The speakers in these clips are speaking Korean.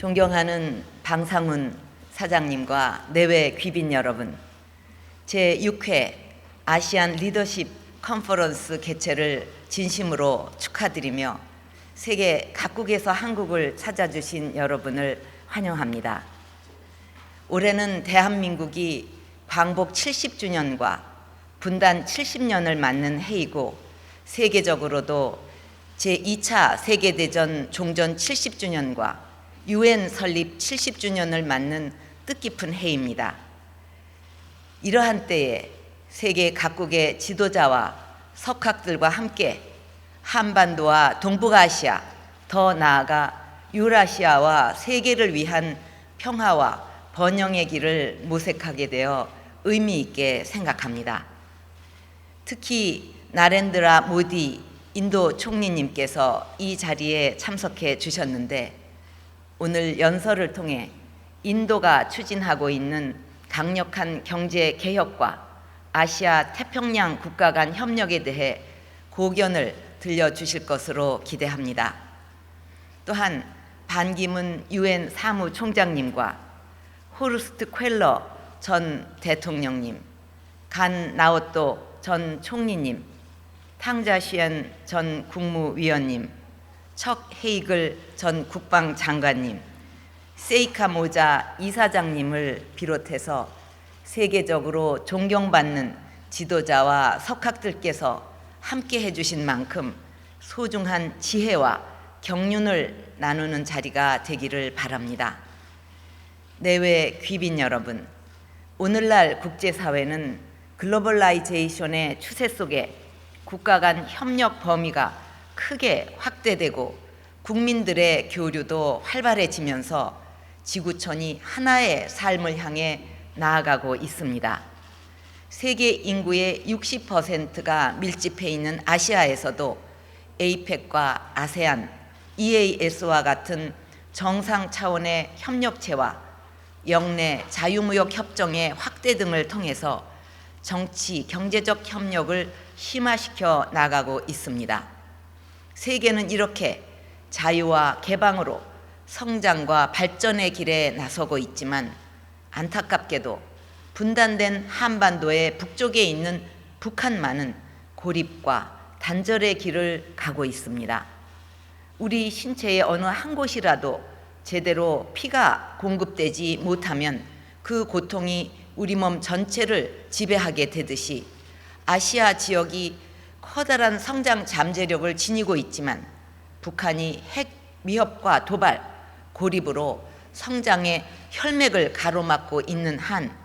존경하는 방상훈 사장님과 내외 귀빈 여러분, 제 6회 아시안 리더십 컨퍼런스 개최를 진심으로 축하드리며 세계 각국에서 한국을 찾아주신 여러분을 환영합니다. 올해는 대한민국이 광복 70주년과 분단 70년을 맞는 해이고 세계적으로도 제2차 세계대전 종전 70주년과 유엔 설립 70주년을 맞는 뜻깊은 해입니다. 이러한 때에 세계 각국의 지도자와 석학들과 함께 한반도와 동북아시아, 더 나아가 유라시아와 세계를 위한 평화와 번영의 길을 모색하게 되어 의미 있게 생각합니다. 특히 나렌드라 모디 인도 총리님께서 이 자리에 참석해 주셨는데 오늘 연설을 통해 인도가 추진하고 있는 강력한 경제 개혁과 아시아 태평양 국가 간 협력에 대해 고견을 들려주실 것으로 기대합니다. 또한 반기문 유엔 사무총장님과 호르스트 퀘러 전 대통령님, 간 나오또 전 총리님, 탕자시엔 전 국무위원님, 척 헤이글 전 국방장관님, 세이카 모자 이사장님을 비롯해서 세계적으로 존경받는 지도자와 석학들께서 함께 해주신 만큼 소중한 지혜와 경륜을 나누는 자리가 되기를 바랍니다. 내외 귀빈 여러분, 오늘날 국제사회는 글로벌라이제이션의 추세 속에 국가 간 협력 범위가 크게 확대되고 국민들의 교류도 활발해지면서 지구촌이 하나의 삶을 향해 나아가고 있습니다. 세계 인구의 60%가 밀집해 있는 아시아에서도 에이펙과 아세안, EAS와 같은 정상 차원의 협력체와 영내 자유무역 협정의 확대 등을 통해서 정치, 경제적 협력을 심화시켜 나가고 있습니다. 세계는 이렇게 자유와 개방으로 성장과 발전의 길에 나서고 있지만 안타깝게도 분단된 한반도의 북쪽에 있는 북한만은 고립과 단절의 길을 가고 있습니다. 우리 신체의 어느 한 곳이라도 제대로 피가 공급되지 못하면 그 고통이 우리 몸 전체를 지배하게 되듯이 아시아 지역이 커다란 성장 잠재력을 지니고 있지만 북한이 핵 위협과 도발, 고립으로 성장의 혈맥을 가로막고 있는 한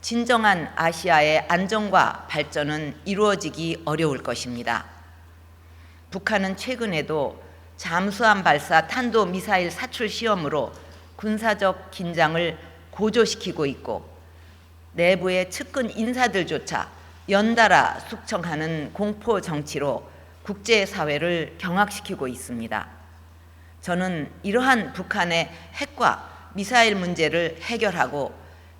진정한 아시아의 안정과 발전은 이루어지기 어려울 것입니다. 북한은 최근에도 잠수함 발사 탄도 미사일 사출 시험으로 군사적 긴장을 고조시키고 있고 내부의 측근 인사들조차 연달아 숙청하는 공포 정치로 국제사회를 경악시키고 있습니다. 저는 이러한 북한의 핵과 미사일 문제를 해결하고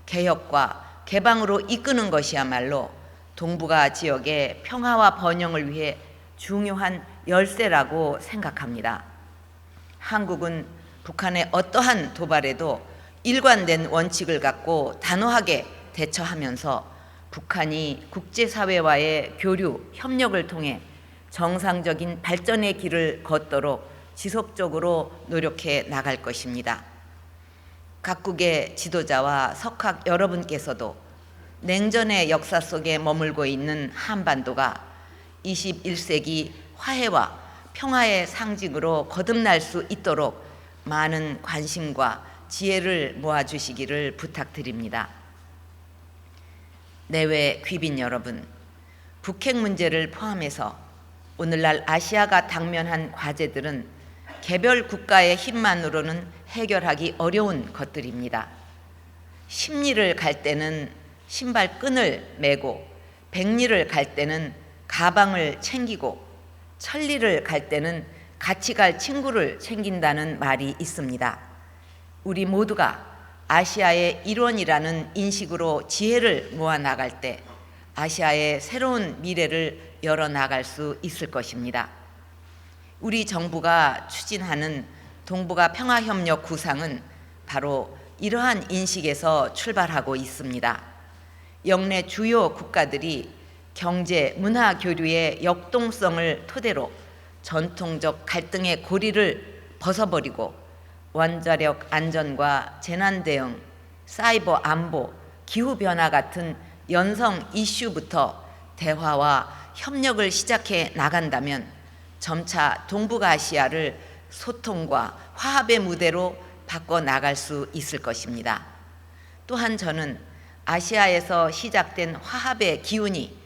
개혁과 개방으로 이끄는 것이야말로 동북아 지역의 평화와 번영을 위해 중요한 열쇠라고 생각합니다. 한국은 북한의 어떠한 도발에도 일관된 원칙을 갖고 단호하게 대처하면서 북한이 국제사회와의 교류, 협력을 통해 정상적인 발전의 길을 걷도록 지속적으로 노력해 나갈 것입니다. 각국의 지도자와 석학 여러분께서도 냉전의 역사 속에 머물고 있는 한반도가 21세기 화해와 평화의 상징으로 거듭날 수 있도록 많은 관심과 지혜를 모아주시기를 부탁드립니다. 내외 귀빈 여러분, 북핵 문제를 포함해서 오늘날 아시아가 당면한 과제들은 개별 국가의 힘만으로는 해결하기 어려운 것들입니다. 심리를 갈 때는 신발 끈을 메고 백리를 갈 때는 가방을 챙기고 천리를 갈 때는 같이 갈 친구를 챙긴다는 말이 있습니다. 우리 모두가 아시아의 일원이라는 인식으로 지혜를 모아 나갈 때 아시아의 새로운 미래를 열어 나갈 수 있을 것입니다. 우리 정부가 추진하는 동북아 평화협력 구상은 바로 이러한 인식에서 출발하고 있습니다. 영내 주요 국가들이 경제, 문화 교류의 역동성을 토대로 전통적 갈등의 고리를 벗어버리고 원자력 안전과 재난 대응, 사이버 안보, 기후 변화 같은 연성 이슈부터 대화와 협력을 시작해 나간다면 점차 동북아시아를 소통과 화합의 무대로 바꿔 나갈 수 있을 것입니다. 또한 저는 아시아에서 시작된 화합의 기운이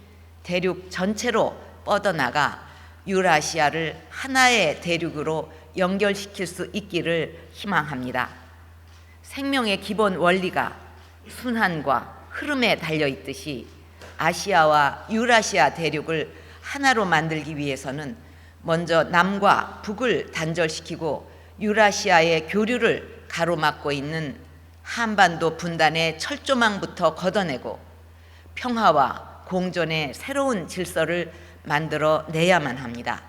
대륙 전체로 뻗어나가 유라시아를 하나의 대륙으로 연결시킬 수 있기를 희망합니다. 생명의 기본 원리가 순환과 흐름에 달려 있듯이 아시아와 유라시아 대륙을 하나로 만들기 위해서는 먼저 남과 북을 단절시키고 유라시아의 교류를 가로막고 있는 한반도 분단의 철조망부터 걷어내고 평화와 공존의 새로운 질서를 만들어 내야만 합니다.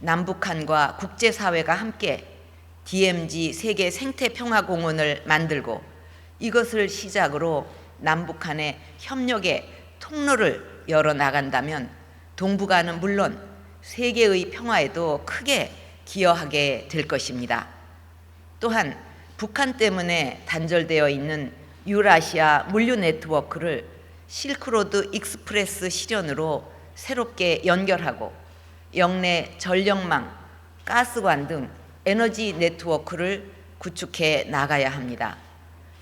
남북한과 국제사회가 함께 DMZ 세계 생태평화공원을 만들고 이것을 시작으로 남북한의 협력의 통로를 열어 나간다면 동북아는 물론 세계의 평화에도 크게 기여하게 될 것입니다. 또한 북한 때문에 단절되어 있는 유라시아 물류 네트워크를 실크로드 익스프레스 실현으로 새롭게 연결하고 영내 전력망, 가스관 등 에너지 네트워크를 구축해 나가야 합니다.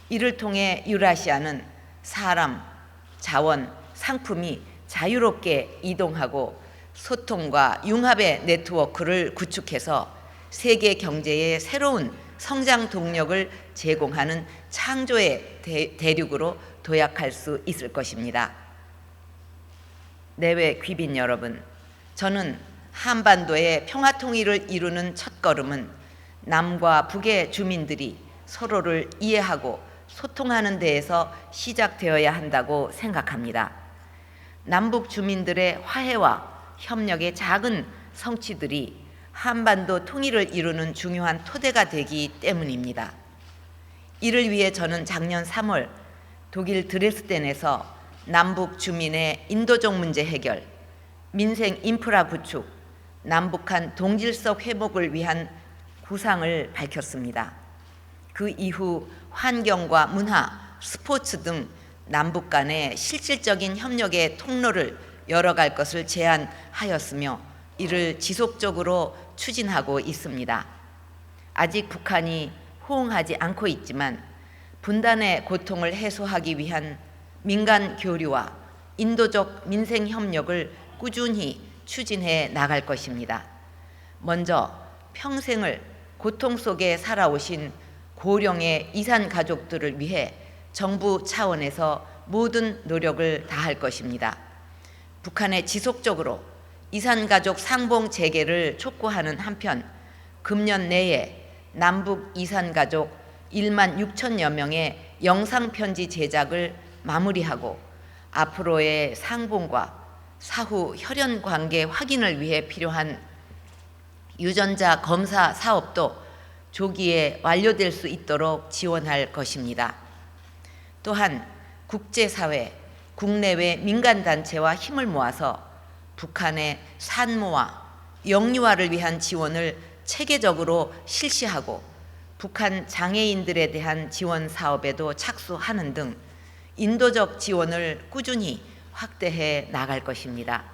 이를 통해 유라시아는 사람, 자원, 상품이 자유롭게 이동하고 소통과 융합의 네트워크를 구축해서 세계 경제의 새로운 성장 동력을 제공하는 창조의 대, 륙으로 도약할 수 있을 것입니다. 내외 귀빈 여러분, 저는 한반도의 평화 통일을 이루는 첫걸음은 남과 북의 주민들이 서로를 이해하고 소통하는 데에서 시작되어야 한다고 생각합니다. 남북 주민들의 화해와 협력의 작은 성취들이 한반도 통일을 이루는 중요한 토대가 되기 때문입니다. 이를 위해 저는 작년 3월 독일 드레스덴에서 남북 주민의 인도적 문제 해결, 민생 인프라 구축, 남북한 동질적 회복을 위한 구상을 밝혔습니다. 그 이후 환경과 문화, 스포츠 등 남북 간의 실질적인 협력의 통로를 열어갈 것을 제안하였으며 이를 지속적으로 추진하고 있습니다. 아직 북한이 호응하지 않고 있지만 분단의 고통을 해소하기 위한 민간 교류와 인도적 민생 협력을 꾸준히 추진해 나갈 것입니다. 먼저 평생을 고통 속에 살아오신 고령의 이산 가족들을 위해 정부 차원에서 모든 노력을 다할 것입니다. 북한에 지속적으로 이산 가족 상봉 재개를 촉구하는 한편 금년 내에 남북 이산 가족 1만 6천여 명의 영상 편지 제작을 마무리하고 앞으로의 상봉과 사후 혈연 관계 확인을 위해 필요한 유전자 검사 사업도 조기에 완료될 수 있도록 지원할 것입니다. 또한 국제사회, 국내외 민간단체와 힘을 모아서 북한의 산모와 영유아를 위한 지원을 체계적으로 실시하고 북한 장애인들에 대한 지원 사업에도 착수하는 등 인도적 지원을 꾸준히 확대해 나갈 것입니다.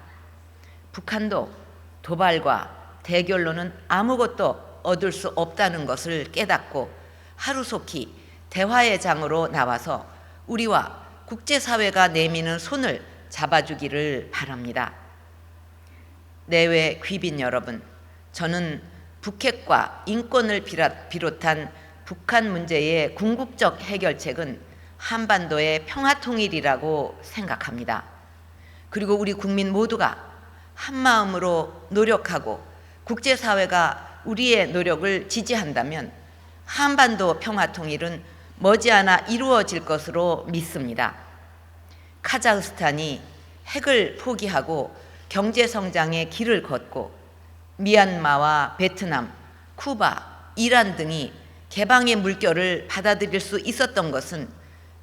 북한도 도발과 대결로는 아무것도 얻을 수 없다는 것을 깨닫고 하루속히 대화의 장으로 나와서 우리와 국제사회가 내미는 손을 잡아주기를 바랍니다. 내외 귀빈 여러분, 저는 북핵과 인권을 비롯한 북한 문제의 궁극적 해결책은 한반도의 평화 통일이라고 생각합니다. 그리고 우리 국민 모두가 한 마음으로 노력하고 국제사회가 우리의 노력을 지지한다면 한반도 평화 통일은 머지않아 이루어질 것으로 믿습니다. 카자흐스탄이 핵을 포기하고 경제 성장의 길을 걷고 미얀마와 베트남, 쿠바, 이란 등이 개방의 물결을 받아들일 수 있었던 것은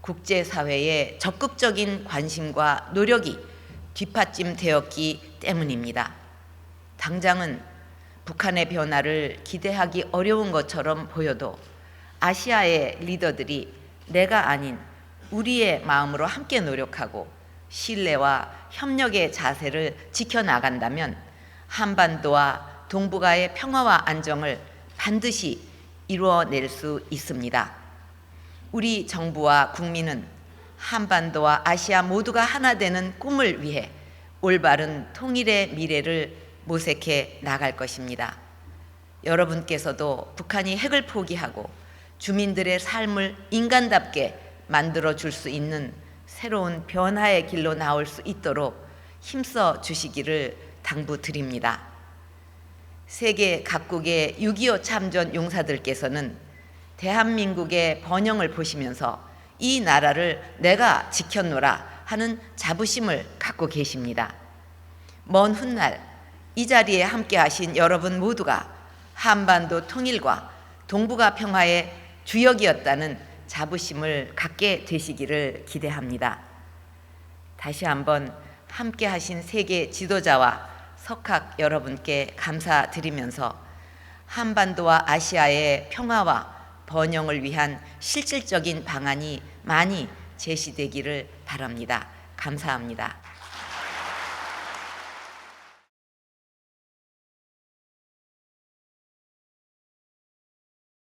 국제사회의 적극적인 관심과 노력이 뒷받침 되었기 때문입니다. 당장은 북한의 변화를 기대하기 어려운 것처럼 보여도 아시아의 리더들이 내가 아닌 우리의 마음으로 함께 노력하고 신뢰와 협력의 자세를 지켜나간다면 한반도와 동북아의 평화와 안정을 반드시 이루어낼 수 있습니다. 우리 정부와 국민은 한반도와 아시아 모두가 하나 되는 꿈을 위해 올바른 통일의 미래를 모색해 나갈 것입니다. 여러분께서도 북한이 핵을 포기하고 주민들의 삶을 인간답게 만들어 줄 수 있는 새로운 변화의 길로 나올 수 있도록 힘써 주시기를 당부드립니다. 세계 각국의 6.25 참전 용사들께서는 대한민국의 번영을 보시면서 이 나라를 내가 지켰노라 하는 자부심을 갖고 계십니다. 먼 훗날 이 자리에 함께 하신 여러분 모두가 한반도 통일과 동북아 평화의 주역이었다는 자부심을 갖게 되시기를 기대합니다. 다시 한번 함께 하신 세계 지도자와 석학 여러분께 감사드리면서 한반도와 아시아의 평화와 번영을 위한 실질적인 방안이 많이 제시되기를 바랍니다. 감사합니다.